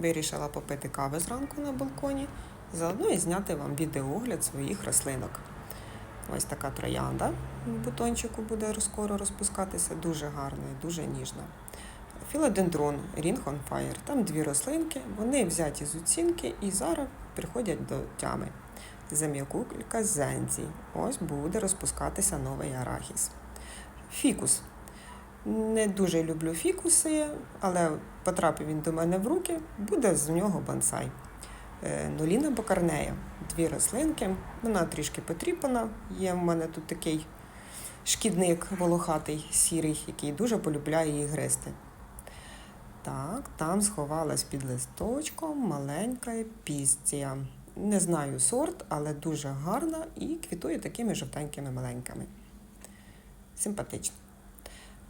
Вирішила попити кави зранку на балконі, заодно і зняти вам відеоогляд своїх рослинок. Ось така троянда в бутончику буде скоро розпускатися, дуже гарна і дуже ніжна. Філодендрон Ring on Fire. Там дві рослинки, вони взяті з оцінки і зараз приходять до тями. Зем'якулька Зензі. Ось буде розпускатися новий арахіс. Фікус. Не дуже люблю фікуси, але потрапив він до мене в руки, буде з нього бонсай. Е, Ноліна Бокарнея. Дві рослинки. Вона трішки потріпана. Є в мене тут такий шкідник волохатий, сірий, який дуже полюбляє її гризти. Так, там сховалась під листочком маленька епістія. Не знаю сорт, але дуже гарна і квітує такими жовтенькими маленькими. Симпатично.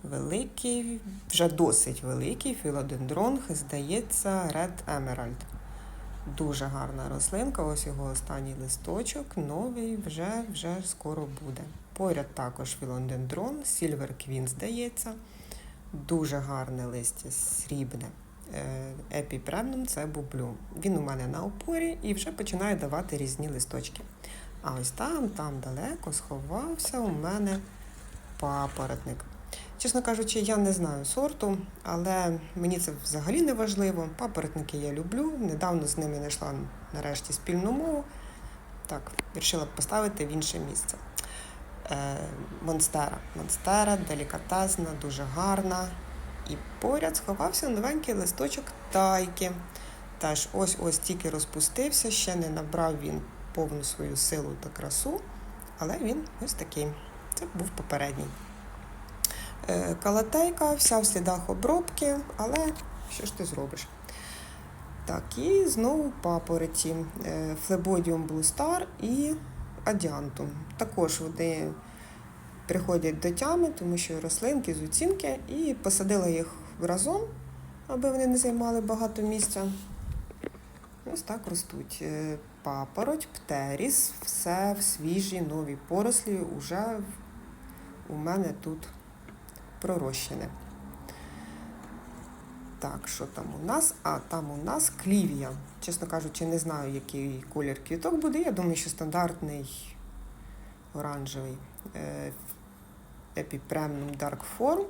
Великий, вже досить великий філодендрон, здається, Red Emerald. Дуже гарна рослинка, ось його останній листочок, новий вже, вже скоро буде. Поряд також філодендрон, Silver Queen, здається. Дуже гарне листя, срібне. Епіпремнум це бублю. Він у мене на опорі і вже починає давати різні листочки. А ось там, там далеко сховався у мене папоротник. Чесно кажучи, я не знаю сорту, але мені це взагалі не важливо. Папоротники я люблю. Недавно з ними знайшла нарешті спільну мову. Так, вирішила поставити в інше місце. Е, Монстера. Монстера делікатесна, дуже гарна. І поряд сховався новенький листочок тайки. Теж ось ось тільки розпустився, ще не набрав він повну свою силу та красу, але він ось такий. Це був попередній. Е, Калатейка, вся в слідах обробки, але що ж ти зробиш? Так, і знову папороті. Е, Флебодіум Star і Адіантум. Також вони приходять до тями, тому що рослинки з оцінки, і посадила їх разом, аби вони не займали багато місця. Ось так ростуть. Е, Папороть, птеріс, все в свіжій новій порослі вже у мене тут пророщене. Так, що там у нас? А там у нас клівія. Чесно кажучи, не знаю, який колір квіток буде. Я думаю, що стандартний оранжевий епіпремнум Dark Form.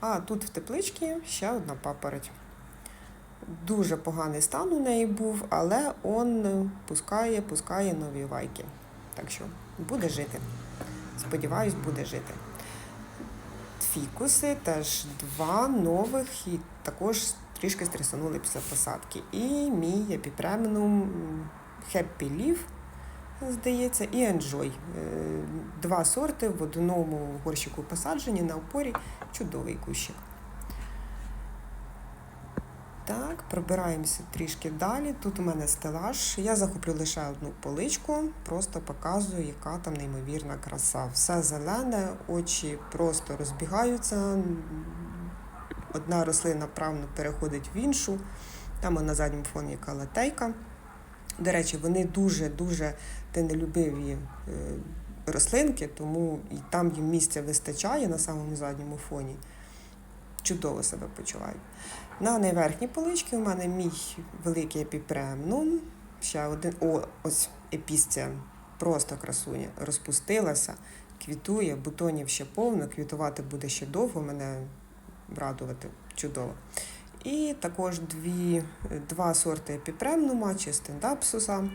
А тут в тепличці ще одна папороть. Дуже поганий стан у неї був, але он пускає, пускає нові вайки. Так що буде жити. Сподіваюсь, буде жити. Фікуси теж два нових і також трішки стресанули після посадки. І мій епіпремнум Happy Leaf, здається, і Enjoy. Е, Два сорти в одному горщику посаджені на опорі. Чудовий кущик. Так, пробираємося трішки далі. Тут у мене стелаж. Я захоплю лише одну поличку, просто показую, яка там неймовірна краса. Все зелене, очі просто розбігаються. Одна рослина правно переходить в іншу. Там на задньому фоні яка латейка. До речі, вони дуже-дуже тенелюбиві е, рослинки, тому і там їм місця вистачає на самому задньому фоні. Чудово себе почувають. На найверхній поличці у мене мій великий епіпремнум. Ще один о, ось епісція, просто красуня, розпустилася, квітує, бутонів ще повно, квітувати буде ще довго, мене радувати чудово. І також дві, два сорти епіпремнума чи стендапсуса.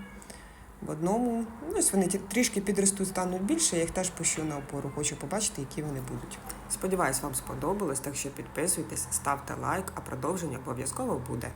В одному, ну, ось вони трішки підростуть, стануть більше, я їх теж пущу на опору. Хочу побачити, які вони будуть. Сподіваюсь, вам сподобалось, так що підписуйтесь, ставте лайк, а продовження обов'язково буде.